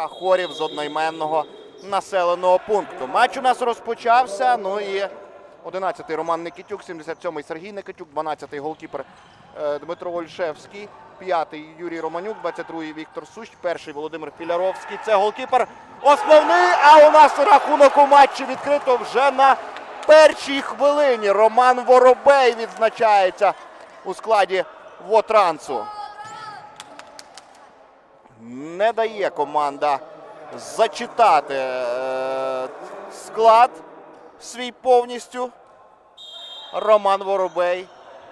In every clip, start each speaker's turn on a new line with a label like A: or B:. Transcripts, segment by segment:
A: представника хорів з одноіменного населеного пункту. Матч у нас розпочався. Ну і 11-й Роман Никитюк, 77-й Сергій Никитюк, 12-й голкіпер е, Дмитро Ольшевський, 5-й Юрій Романюк, 22-й Віктор Сущ, 1-й Володимир Філяровський. Це голкіпер основний. А у нас рахунок у матчі відкрито вже на першій хвилині. Роман Воробей відзначається у складі Вотрансу. Не дає команда зачитати е, склад свій повністю. Роман Воробей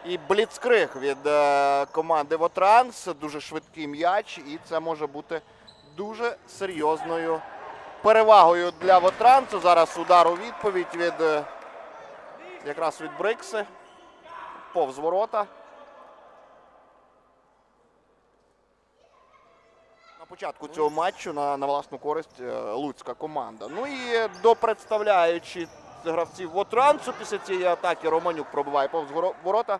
A: і бліцкриг від е, команди Вотранс. Дуже швидкий м'яч, і це може бути дуже серйозною перевагою для Вотрансу. Зараз удар у відповідь від е, якраз від Брикси. Повз ворота. Початку цього матчу на, на власну користь е, луцька команда. Ну і до представляючи гравців Вотрансу після цієї атаки Романюк пробиває повз ворота.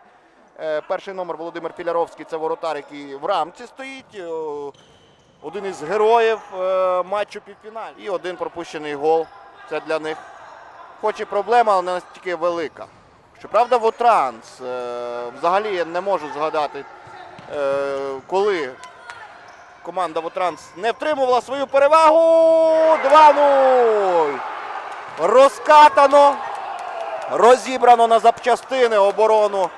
A: Е, Перший номер Володимир Філяровський це воротар, який в рамці стоїть. Е, Один із героїв матчу півфіналі. І один пропущений гол. Це для них хоч і проблема, але не настільки велика. Щоправда, Вотранс е, взагалі я не можу згадати, коли команда Вотранс не втримувала свою перевагу. 2-0. Розкатано. Розібрано на запчастини оборону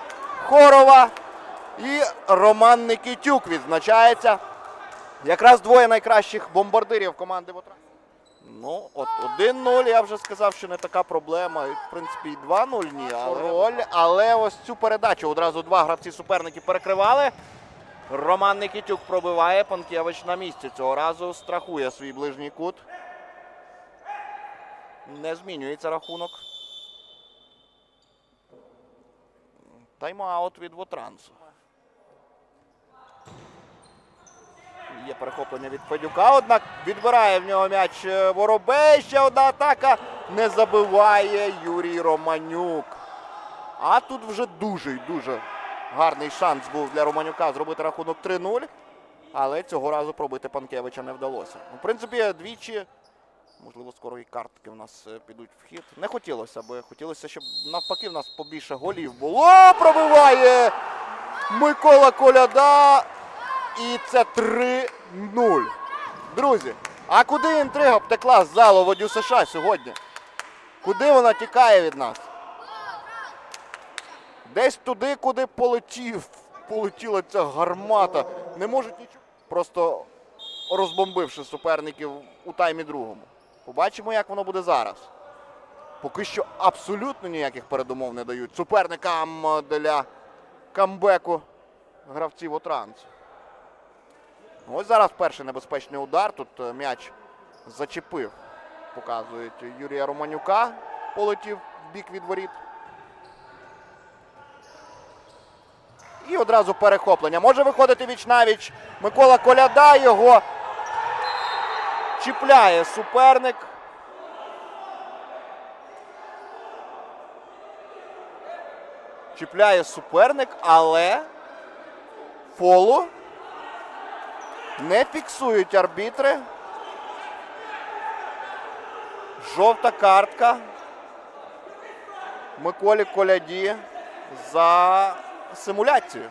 A: Хорова. І Роман Никитюк відзначається. Якраз двоє найкращих бомбардирів команди Вотранс. Ну, от 1-0, я вже сказав, що не така проблема. В принципі, і 2-0 ні, але. Але ось цю передачу одразу два гравці суперники перекривали. Роман Никитюк пробиває, Панкевич на місці. Цього разу страхує свій ближній кут. Не змінюється рахунок. Тайм-аут від Вотрансу. Є перехоплення від Федюка, однак відбирає в нього м'яч е, Воробей. Ще одна атака. Не забиває Юрій Романюк. А тут вже дуже дуже гарний шанс був для Романюка зробити рахунок 3-0. Але цього разу пробити Панкевича не вдалося. Ну, в принципі, двічі. Можливо, скоро і картки в нас е, підуть в хід. Не хотілося б. Хотілося, щоб навпаки в нас побільше голів було. Пробиває Микола Коляда. І це 3-0. Друзі, а куди інтрига втекла з залу водю США сьогодні? Куди вона тікає від нас? Десь туди, куди полетів, полетіла ця гармата. Не можуть нічого. Просто розбомбивши суперників у таймі другому. Побачимо, як воно буде зараз. Поки що абсолютно ніяких передумов не дають суперникам е, для камбеку гравців Отрансу. Ось зараз перший небезпечний удар. Тут е, м'яч зачепив. Показують Юрія Романюка. Полетів в бік від воріт. І одразу перехоплення. Може виходити віч навіч Микола Коляда. Його чіпляє суперник. Чіпляє суперник, але фолу не фіксують арбітри. Жовта картка Миколі Коляді за симуляцію.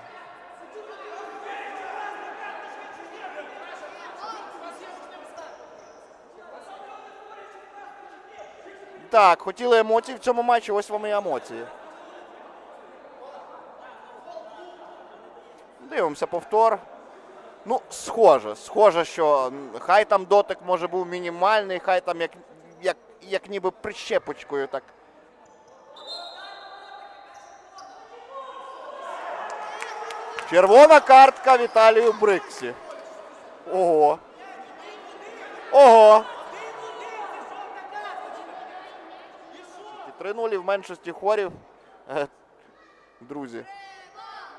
A: Так, хотіли емоцій в цьому матчі, ось вам і емоції. Дивимося повтор. Ну, схоже, схоже, що хай там дотик може був мінімальний, хай там як, як, як ніби прищепочкою так. Червона картка Віталію Бриксі. Ого. Ого. 3-0 в меншості хорів. Е, Друзі.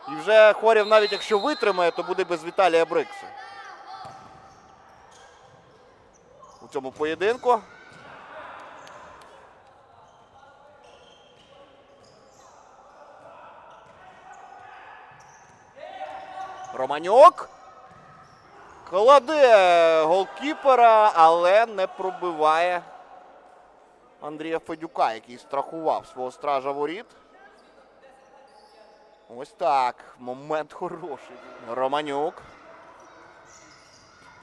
A: І вже хорів, навіть якщо витримає, то буде без Віталія Брикса. У цьому поєдинку. Романюк. Кладе голкіпера, але не пробиває Андрія Федюка, який страхував свого стража воріт. Ось так. Момент хороший. Романюк.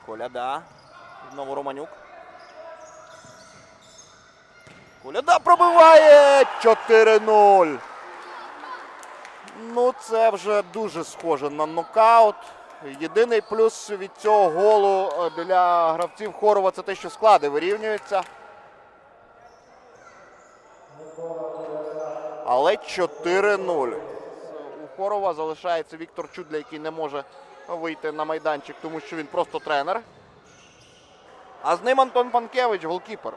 A: Коляда. Знову Романюк. Коляда пробиває 4-0. Ну, це вже дуже схоже на нокаут. Єдиний плюс від цього голу е, для гравців Хорова це те, що склади вирівнюються. Але 4-0. У Хорова залишається Віктор Чудля, який не може вийти на майданчик, тому що він просто тренер. А з ним Антон Панкевич, голкіпер.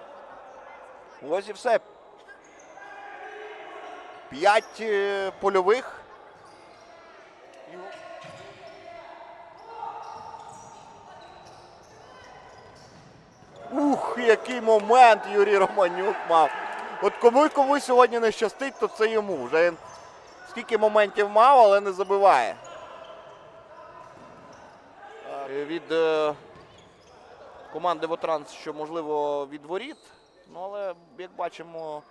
A: Ось і все. П'ять е, польових. Який момент Юрій Романюк мав. От кому й кому сьогодні не щастить, то це йому. Вже він скільки моментів мав, але не забиває. Е, Від е, команди Вотранс, що можливо від воріт. Ну, але, як бачимо,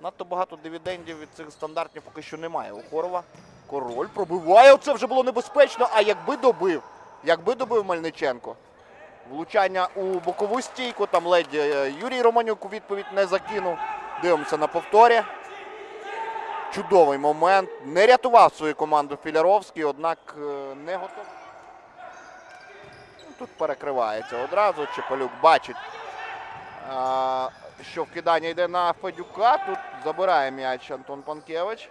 A: надто багато дивідендів від цих стандартів поки що немає. У Хорова король пробиває. Оце вже було небезпечно. А якби добив, якби добив Мельниченко. Влучання у бокову стійку. Там ледь е, Юрій Романюк у відповідь не закинув. Дивимося на повторі. Чудовий момент. Не рятував свою команду Філяровський, однак е, не готов. Ну, Тут перекривається одразу. Чепелюк бачить, що вкидання йде на Федюка. Тут забирає м'яч Антон Панкевич.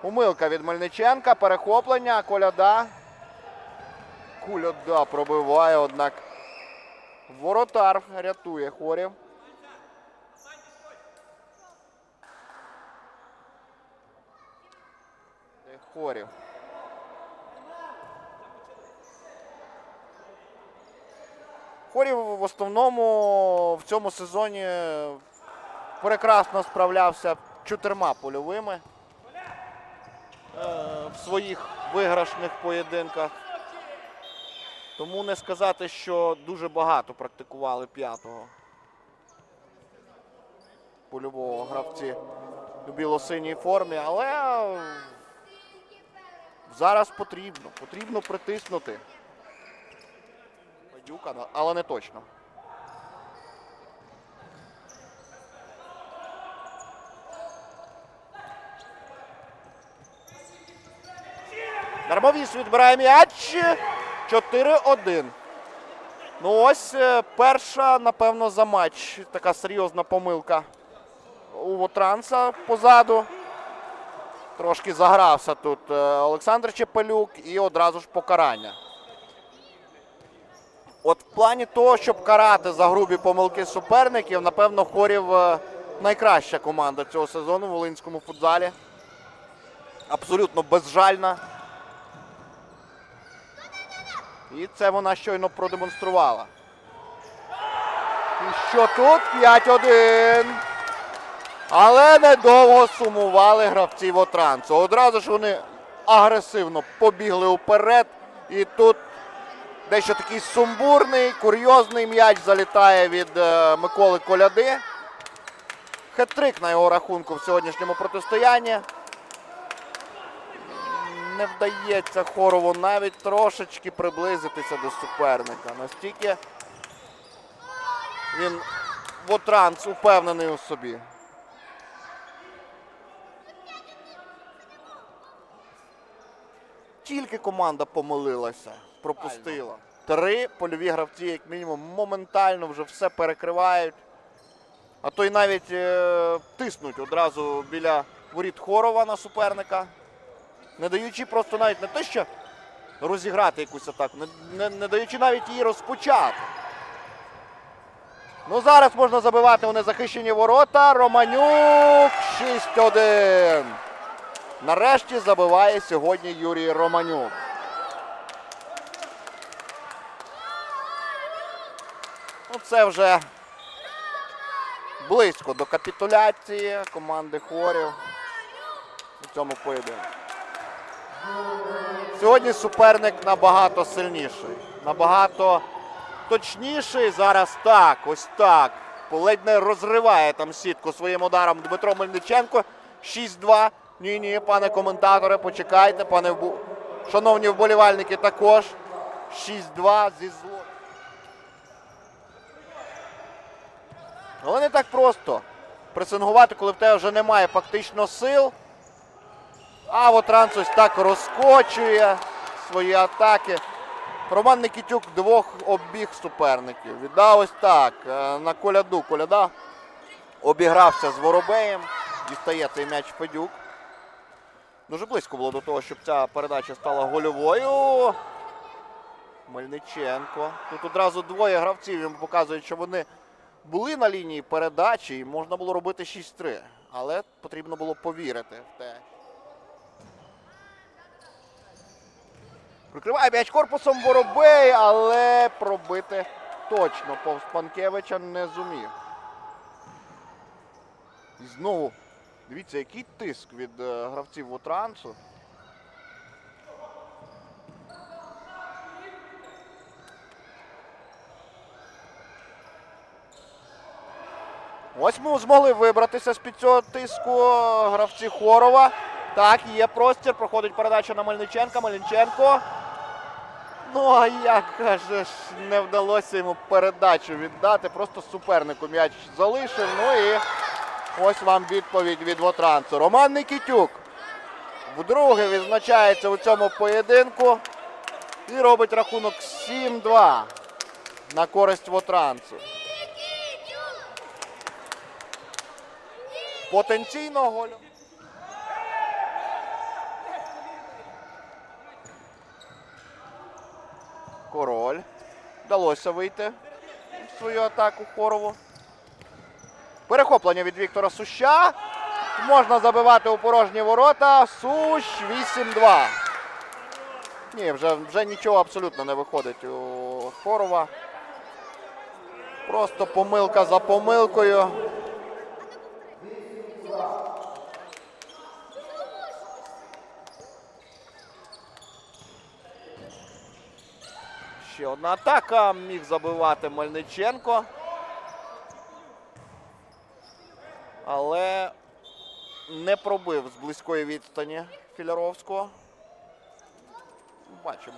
A: Помилка від Мельниченка, перехоплення, коляда. Куляда пробиває, однак воротар рятує хорів. Хорів. Хорів в основному в цьому сезоні прекрасно справлявся чотирма польовими в своїх виграшних поєдинках. Тому не сказати, що дуже багато практикували п'ятого польового гравці у білосиній формі, але зараз потрібно. Потрібно притиснути. Бадюка, але не точно. Дармовіс відбирає м'яч. 4-1. Ну ось е, перша, напевно, за матч. Така серйозна помилка у Вотранса позаду. Трошки загрався тут е, Олександр Чепелюк і одразу ж покарання. От в плані того, щоб карати за грубі помилки суперників, напевно, Хорів е, найкраща команда цього сезону в Волинському футзалі. Абсолютно безжальна. І це вона щойно продемонструвала. І що тут? 5-1. Але недовго сумували гравці Вотрансу. Одразу ж вони агресивно побігли вперед. І тут дещо такий сумбурний, курйозний м'яч залітає від е, Миколи Коляди. Хет-трик на його рахунку в сьогоднішньому протистоянні. Не вдається Хорову навіть трошечки приблизитися до суперника. Настільки він Вотранс упевнений у собі. Тільки команда помилилася, пропустила. Три польові гравці, як мінімум, моментально вже все перекривають. А то й навіть е, тиснуть одразу біля воріт Хорова на суперника. Не даючи просто навіть не те, що розіграти якусь атаку, не, не, не даючи навіть її розпочати. Ну зараз можна забивати у незахищені ворота. Романюк 6-1. Нарешті забиває сьогодні Юрій Романюк. Ну, це вже близько до капітуляції команди хорів у цьому поєдинку. Сьогодні суперник набагато сильніший, набагато точніший. Зараз так, ось так. Ледь не розриває там сітку своїм ударом Дмитро Мельниченко. 6-2. Ні, ні, пане коментаторе, почекайте, пане вбу- шановні вболівальники, також. 6-2 зі зло. Але не так просто пресингувати, коли в тебе вже немає фактично сил. А от ось так розкочує свої атаки. Роман Никітюк двох обіг суперників. Віддав ось так. е, На коляду. Коляда обігрався з Воробеєм. Дістає цей м'яч Федюк. Дуже близько було до того, щоб ця передача стала гольовою. Мельниченко. Тут одразу двоє гравців їм показують, що вони були на лінії передачі і можна було робити 6-3. Але потрібно було повірити в те. Прикриває м'яч корпусом Воробей, але пробити точно повз Панкевича не зумів. І знову, дивіться, який тиск від е, гравців Вотрансу. Ось ми змогли вибратися з-під цього тиску е, гравці Хорова. Так, є простір, проходить передача на Мельниченка. Мельниченко. Ну, а як каже ж, не вдалося йому передачу віддати. Просто супернику м'яч залишив. Ну і ось вам відповідь від Вотрансу. Роман Никітюк вдруге відзначається у цьому поєдинку і робить рахунок 7-2 на користь Вотрансу. Потенційно голю. Король. Вдалося вийти в свою атаку Хорову. Перехоплення від Віктора Суща. Можна забивати у порожні ворота. Сущ 8-2. Ні, вже, вже нічого абсолютно не виходить у Хорова. Просто помилка за помилкою. Ще одна атака. Міг забивати Мельниченко. Але не пробив з близької відстані Філяровського. Бачимо.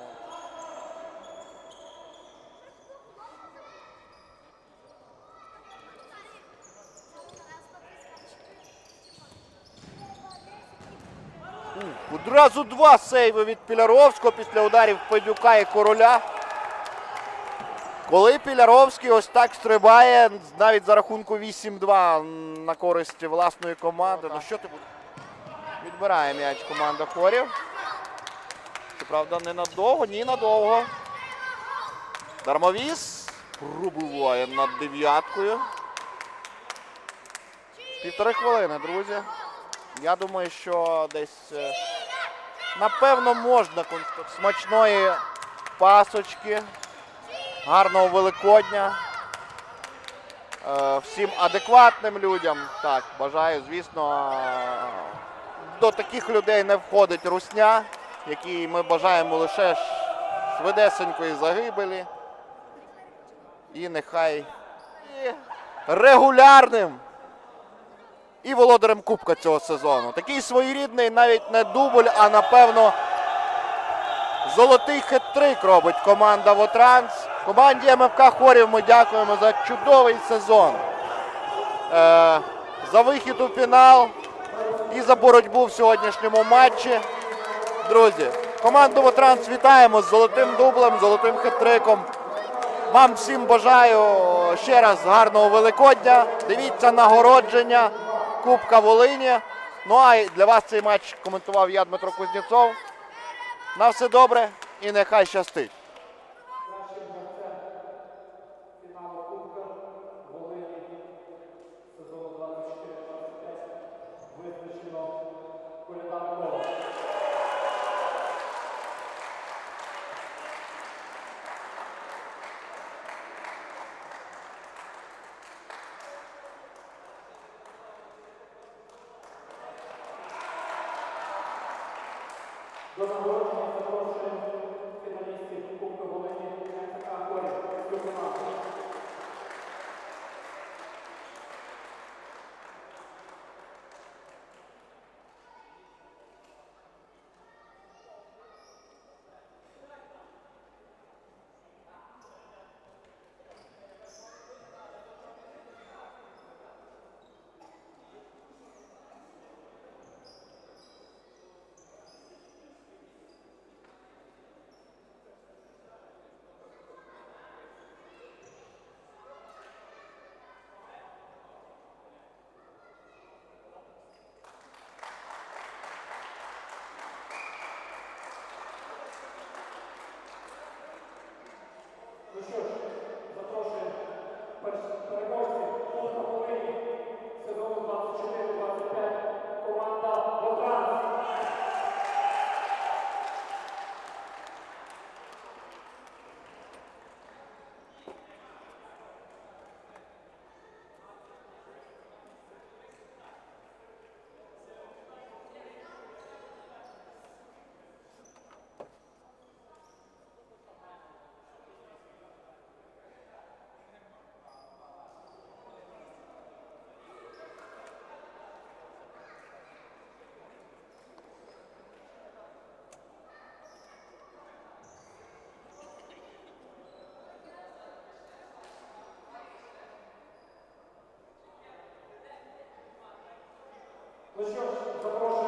A: Одразу два сейви від Піляровського після ударів Педюка і короля. Коли Піляровський ось так стрибає, навіть за рахунку 8-2 на користь власної команди. Ну що ти будеш? Відбирає м'яч команда Хорів. Щоправда, не надовго, ні надовго. Дармовіс пробуває над дев'яткою. Півтори хвилини, друзі. Я думаю, що десь е, напевно можна смачної пасочки. Гарного Великодня. Е, Всім адекватним людям. Так, бажаю, звісно, до таких людей не входить русня, якій ми бажаємо лише швидесенької загибелі. І нехай регулярним і володарем Кубка цього сезону. Такий своєрідний навіть не дубль, а напевно золотий хет-трик робить команда Вотранс. Команді МФК Хорів ми дякуємо за чудовий сезон. Е, за вихід у фінал і за боротьбу в сьогоднішньому матчі. Друзі, команду Вотранс вітаємо з золотим дублем, золотим хет-триком. Вам всім бажаю ще раз гарного Великодня. Дивіться нагородження Кубка Волині. Ну а для вас цей матч коментував я, Дмитро Кузнєцов. На все добре і нехай щастить.
B: До нагородження запрошуємо фіналістів Кубка Волині МЦК Корі. Цю команду. Ну що ж, запрошуємо перш- переможців Кубка Волині сезону 24-25 команда Вотранс. Ну що ж, запрошуємо